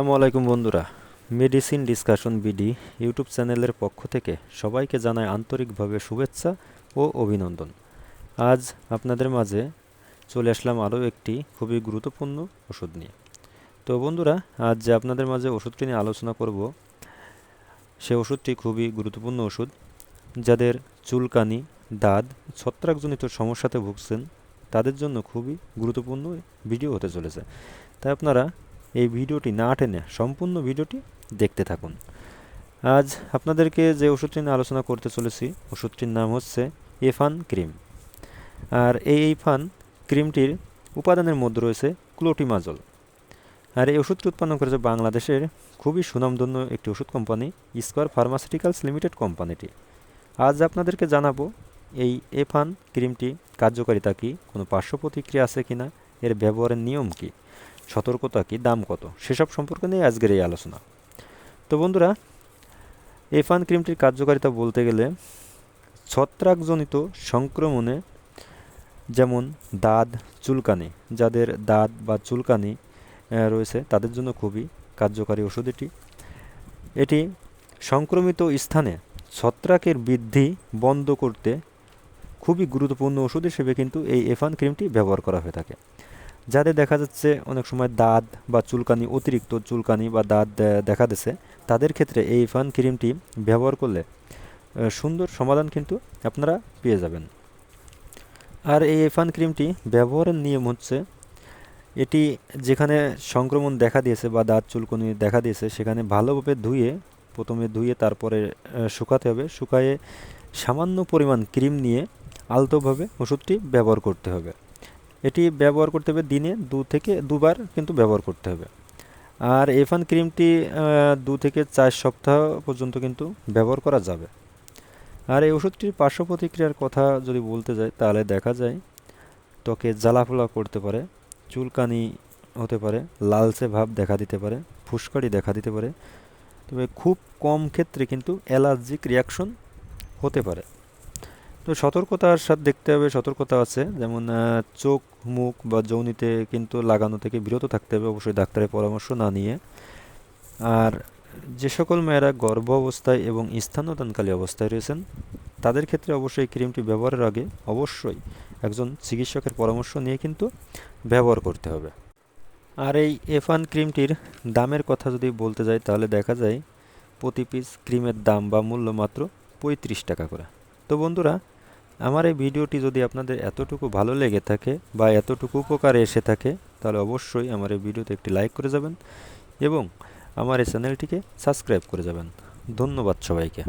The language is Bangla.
আসসালামু আলাইকুম বন্ধুরা। মেডিসিন ডিসকাশন বিডি ইউটিউব চ্যানেলের পক্ষ থেকে সবাইকে জানাই আন্তরিকভাবে শুভেচ্ছা ও অভিনন্দন। আজ আপনাদের মাঝে চলে আসলাম আরও একটি খুবই গুরুত্বপূর্ণ ওষুধ নিয়ে। তো বন্ধুরা, আজ যে আপনাদের মাঝে ওষুধটি নিয়ে আলোচনা করব, সে ওষুধটি খুবই গুরুত্বপূর্ণ ওষুধ, যাদের চুলকানি, দাঁত, ছত্রাকজনিত সমস্যাতে ভুগছেন, তাদের জন্য খুবই গুরুত্বপূর্ণ ভিডিও হতে চলেছে। তাই আপনারা এই ভিডিওটি না টেনে সম্পূর্ণ ভিডিওটি দেখতে থাকুন। আজ আপনাদেরকে যে ওষুধটি নিয়ে আলোচনা করতে চলেছি, ওষুধটির নাম হচ্ছে এফান ক্রিম। আর এই এফান ক্রিমটির উপাদানের মধ্যে রয়েছে ক্লোটিমাজল। আর এই ওষুধটি উৎপন্ন করেছে বাংলাদেশের খুবই সুনামধন্য একটি ওষুধ কোম্পানি, স্কোয়ার ফার্মাসিউটিক্যালস লিমিটেড কোম্পানিটি। আজ আপনাদেরকে জানাব, এই এফান ক্রিমটি কার্যকারিতা কী, কোনো পার্শ্ব প্রতিক্রিয়া আছে কিনা, এর ব্যবহারের নিয়ম কী? সতর্কতা কি, দাম কত? সেসব সম্পর্কে নিয়ে আজকের এই আলোচনা। তো বন্ধুরা এফান ক্রিমটির কার্যকারিতা বলতে গেলে ছত্রাকজনিত সংক্রমণে যেমন দাঁত, চুলকানি, যাদের দাঁত বা চুলকানি রয়েছে, তাদের জন্য খুবই কার্যকারী ওষুধ এটি। এটি সংক্রমিত স্থানে ছত্রাকের বৃদ্ধি বন্ধ করতে খুবই গুরুত্বপূর্ণ ওষুধ হিসেবে কিন্তু এই এফান ক্রিমটি ব্যবহার করা হয়ে থাকে। যাদের দেখা যাচ্ছে অনেক সময় দাঁত বা চুলকানি, অতিরিক্ত চুলকানি বা দাঁত দেখা দিচ্ছে তাদের ক্ষেত্রে এই ফান ক্রিমটি ব্যবহার করলে সুন্দর সমাধান কিন্তু আপনারা পেয়ে যাবেন। আর এই এফান ক্রিমটি ব্যবহারের নিয়ম হচ্ছে, এটি যেখানে সংক্রমণ দেখা দিয়েছে বা দাঁত চুলকনি দেখা দিয়েছে, সেখানে ভালোভাবে ধুয়ে, প্রথমে ধুয়ে তারপরে শুকাতে হবে। শুকায়ে সামান্য পরিমাণ ক্রিম নিয়ে আলতোভাবে ওষুধটি ব্যবহার করতে হবে। এটি ব্যবহার করতে হবে দিনে দু থেকে দুবার কিন্তু ব্যবহার করতে হবে। আর এফান ক্রিমটি দু থেকে চার সপ্তাহ পর্যন্ত কিন্তু ব্যবহার করা যাবে। আর এই ওষুধটির পার্শ্ব প্রতিক্রিয়ার কথা যদি বলতে যাই, তাহলে দেখা যায়, ত্বকে জ্বালাফোলা করতে পারে, চুলকানি হতে পারে, লালচে ভাব দেখা দিতে পারে ফুসকারি দেখা দিতে পারে। তবে খুব কম ক্ষেত্রে কিন্তু অ্যালার্জিক রিয়াকশন হতে পারে। তো সতর্কতার সাথে দেখতে হবে, সতর্কতা আছে। যেমন চোখ, মুখ বা যৌনিতে কিন্তু লাগানো থেকে বিরত থাকতে হবে, অবশ্যই ডাক্তারের পরামর্শ না নিয়ে। আর যে সকল মেয়েরা গর্ভ অবস্থায় এবং স্থানদানকালী অবস্থায় রয়েছেন, তাদের ক্ষেত্রে অবশ্যই ক্রিমটি ব্যবহারের আগে অবশ্যই একজন চিকিৎসকের পরামর্শ নিয়ে কিন্তু ব্যবহার করতে হবে। আর এই এফান ক্রিমটির দামের কথা যদি বলতে যাই, তাহলে দেখা যায় প্রতি পিস ক্রিমের দাম বা মূল্য মাত্র পঁয়ত্রিশ টাকা করে। তো বন্ধুরা আমার এই ভিডিওটি যদি আপনাদের এতটুকু ভালো লেগে থাকে বা এতটুকু উপকারে এসে থাকে, তাহলে অবশ্যই আমার এই ভিডিওতে একটি লাইক করে যাবেন এবং আমার এই চ্যানেলটিকে সাবস্ক্রাইব করে যাবেন। ধন্যবাদ সবাইকে।